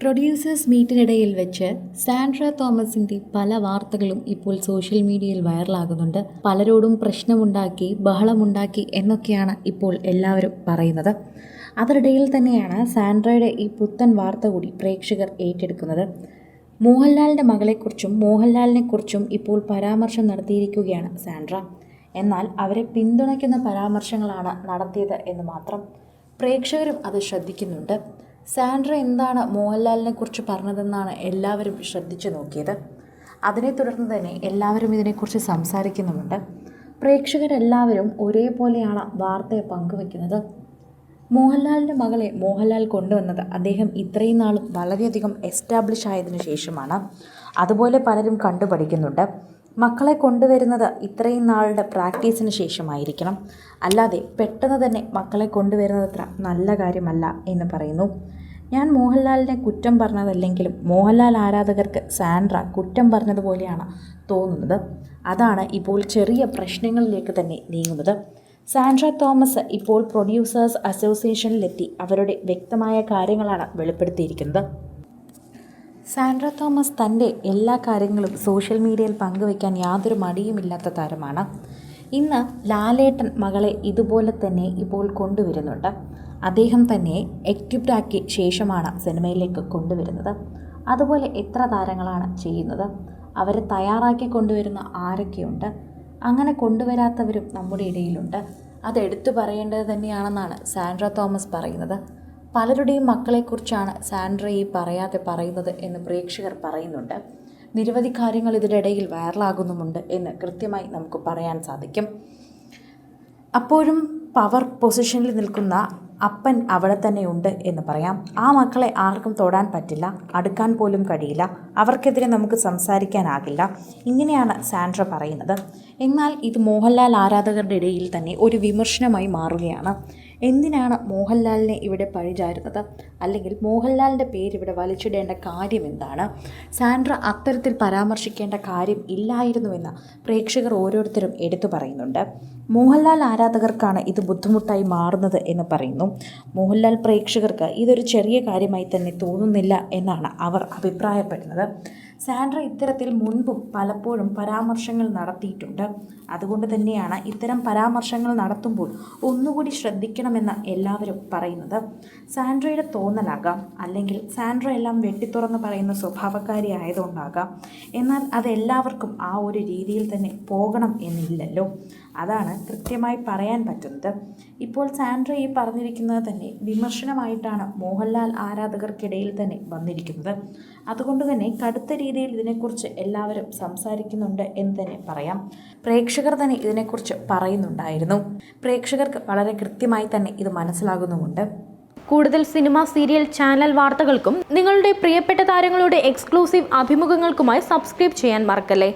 Producers മീറ്റിനിടയിൽ വെച്ച് Sandra തോമസിന്റെ പല വാർത്തകളും ഇപ്പോൾ സോഷ്യൽ മീഡിയയിൽ വൈറലാകുന്നുണ്ട് പലരോടും പ്രശ്നമുണ്ടാക്കി ബഹളമുണ്ടാക്കി എന്നൊക്കെയാണ് ഇപ്പോൾ എല്ലാവരും പറയുന്നത്. അതിനിടയിൽ തന്നെയാണ് സാൻഡ്രയുടെ ഈ പുത്തൻ വാർത്ത കൂടി പ്രേക്ഷകർ ഏറ്റെടുക്കുന്നത്. മോഹൻലാലിന്റെ മകളെക്കുറിച്ചും മോഹൻലാലിനെക്കുറിച്ചും ഇപ്പോൾ പരാമർശം നടത്തിയിരിക്കുകയാണ് സാൻഡ്ര. എന്നാൽ അവരെ പിന്തുണയ്ക്കുന്ന പരാമർശങ്ങളാണ് നടത്തിയത് എന്ന് മാത്രം പ്രേക്ഷകരും അത് ശ്രദ്ധിക്കുന്നുണ്ട്. സാൻഡ്ര എന്താണ് മോഹൻലാലിനെ കുറിച്ച് പറഞ്ഞതെന്നാണ് എല്ലാവരും ശ്രദ്ധിച്ചു നോക്കിയത്. അതിനെ തുടർന്ന് തന്നെ എല്ലാവരും ഇതിനെക്കുറിച്ച് സംസാരിക്കുന്നുമുണ്ട്. പ്രേക്ഷകരെല്ലാവരും ഒരേപോലെയാണ് വാർത്തയെ പങ്കുവെക്കുന്നത്. മോഹൻലാലിന്റെ മകളെ മോഹൻലാൽ കൊണ്ടുവന്നത് അദ്ദേഹം ഇത്രയും നാളും വളരെയധികം എസ്റ്റാബ്ലിഷ് ആയതിനു ശേഷമാണ്. അതുപോലെ പലരും കണ്ടുപഠിക്കുന്നുണ്ട്. മക്കളെ കൊണ്ടുവരുന്നത് ഇത്രയും നാളുടെ പ്രാക്ടീസിന് ശേഷമായിരിക്കണം. അല്ലാതെ പെട്ടെന്ന് തന്നെ മക്കളെ കൊണ്ടുവരുന്നത് അത്ര നല്ല കാര്യമല്ല എന്ന് പറയുന്നു. ഞാൻ മോഹൻലാലിനെ കുറ്റം പറഞ്ഞതല്ലെങ്കിലും മോഹൻലാൽ ആരാധകർക്ക് സാൻഡ്ര കുറ്റം പറഞ്ഞതുപോലെയാണ് തോന്നുന്നത്. അതാണ് ഇപ്പോൾ ചെറിയ പ്രശ്നങ്ങളിലേക്ക് തന്നെ നീങ്ങുന്നത്. സാൻഡ്ര തോമസ് ഇപ്പോൾ പ്രൊഡ്യൂസേഴ്സ് അസോസിയേഷനിലെത്തി അവരുടെ വ്യക്തമായ കാര്യങ്ങളാണ് വെളിപ്പെടുത്തിയിരിക്കുന്നത്. സാൻഡ്ര തോമസ് തന്റെ എല്ലാ കാര്യങ്ങളും സോഷ്യൽ മീഡിയയിൽ പങ്കുവയ്ക്കാൻ യാതൊരു മടിയുമില്ലാത്ത താരമാണ്. ഇന്ന് ലാലേട്ടൻ മകളെ ഇതുപോലെ തന്നെ ഇപ്പോൾ കൊണ്ടുവരുന്നുണ്ട്. അദ്ദേഹം തന്നെ ആക്കിയ ശേഷമാണ് സിനിമയിലേക്ക് കൊണ്ടുവരുന്നത്. അതുപോലെ എത്ര താരങ്ങളാണ് ചെയ്യുന്നത്? അവരെ തയ്യാറാക്കി കൊണ്ടുവരുന്ന ആരൊക്കെയുണ്ട്? അങ്ങനെ കൊണ്ടുവരാത്തവരും നമ്മുടെ ഇടയിലുണ്ട്. അത് എടുത്തു പറയേണ്ടത് തന്നെയാണെന്നാണ് സാൻഡ്ര തോമസ് പറയുന്നത്. പലരുടെയും മക്കളെക്കുറിച്ചാണ് സാൻഡ്ര ഈ പറയാതെ പറയുന്നത് എന്ന് പ്രേക്ഷകർ പറയുന്നുണ്ട്. നിരവധി കാര്യങ്ങൾ ഇതിനിടയിൽ വൈറലാകുന്നുമുണ്ട് എന്ന് കൃത്യമായി നമുക്ക് പറയാൻ സാധിക്കും. അപ്പോഴും പവർ പൊസിഷനിൽ നിൽക്കുന്ന അപ്പൻ അവിടെ തന്നെയുണ്ട് എന്ന് പറയാം. ആ മക്കളെ ആർക്കും തൊടാൻ പറ്റില്ല അടുക്കാൻ പോലും കഴിയില്ല അവർക്കെതിരെ നമുക്ക് സംസാരിക്കാനാകില്ല. ഇങ്ങനെയാണ് സാൻഡ്ര പറയുന്നത്. എന്നാൽ ഇത് മോഹൻലാൽ ആരാധകരുടെ ഇടയിൽ തന്നെ ഒരു വിമർശനമായി മാറുകയാണ്. എന്തിനാണ് മോഹൻലാലിനെ ഇവിടെ പഴിചാരുന്നത്? അല്ലെങ്കിൽ മോഹൻലാലിന്റെ പേര് ഇവിടെ വലിച്ചിടേണ്ട കാര്യം എന്താണ്? സാൻഡ്ര അത്തരത്തിൽ പരാമർശിക്കേണ്ട കാര്യം ഇല്ലായിരുന്നുവെന്ന് പ്രേക്ഷകർ ഓരോരുത്തരും എടുത്തു പറയുന്നുണ്ട്. മോഹൻലാൽ ആരാധകർക്കാണ് ഇത് ബുദ്ധിമുട്ടായി മാറുന്നത് എന്ന് പറയുന്നു. മോഹൻലാൽ പ്രേക്ഷകർക്ക് ഇതൊരു ചെറിയ കാര്യമായി തന്നെ തോന്നുന്നില്ല എന്നാണ് അവർ അഭിപ്രായപ്പെടുന്നത്. സാൻഡ്ര ഇത്തരത്തിൽ മുൻപും പലപ്പോഴും പരാമർശങ്ങൾ നടത്തിയിട്ടുണ്ട്. അതുകൊണ്ട് തന്നെയാണ് ഇത്തരം പരാമർശങ്ങൾ നടത്തുമ്പോൾ ഒന്നുകൂടി ശ്രദ്ധിക്കണമെന്ന് എല്ലാവരും പറയുന്നത്. സാൻഡ്രയുടെ തോന്നലാകാം അല്ലെങ്കിൽ സാൻഡ്ര എല്ലാം വെട്ടിത്തുറന്ന് പറയുന്ന സ്വഭാവക്കാരി ആയതുകൊണ്ടാകാം. എന്നാൽ അതെല്ലാവർക്കും ആ ഒരു രീതിയിൽ തന്നെ പോകണം എന്നില്ലല്ലോ. അതാണ് കൃത്യമായി പറയാൻ പറ്റുന്നത്. ഇപ്പോൾ സാൻഡ്ര ഈ പറഞ്ഞിരിക്കുന്നത് തന്നെ വിമർശനമായിട്ടാണ് മോഹൻലാൽ ആരാധകർക്കിടയിൽ തന്നെ വന്നിരിക്കുന്നത്. അതുകൊണ്ട് തന്നെ കടുത്ത രീതിയിൽ ഇതിനെക്കുറിച്ച് എല്ലാവരും സംസാരിക്കുന്നുണ്ട് എന്ന് തന്നെ പറയാം. പ്രേക്ഷകർ തന്നെ ഇതിനെക്കുറിച്ച് പറയുന്നുണ്ടായിരുന്നു. പ്രേക്ഷകർക്ക് വളരെ കൃത്യമായി തന്നെ ഇത് മനസ്സിലാകുന്നുമുണ്ട്. കൂടുതൽ സിനിമ സീരിയൽ ചാനൽ വാർത്തകൾക്കും നിങ്ങളുടെ പ്രിയപ്പെട്ട താരങ്ങളുടെ എക്സ്ക്ലൂസീവ് അഭിമുഖങ്ങൾക്കുമായി സബ്സ്ക്രൈബ് ചെയ്യാൻ മറക്കല്ലേ?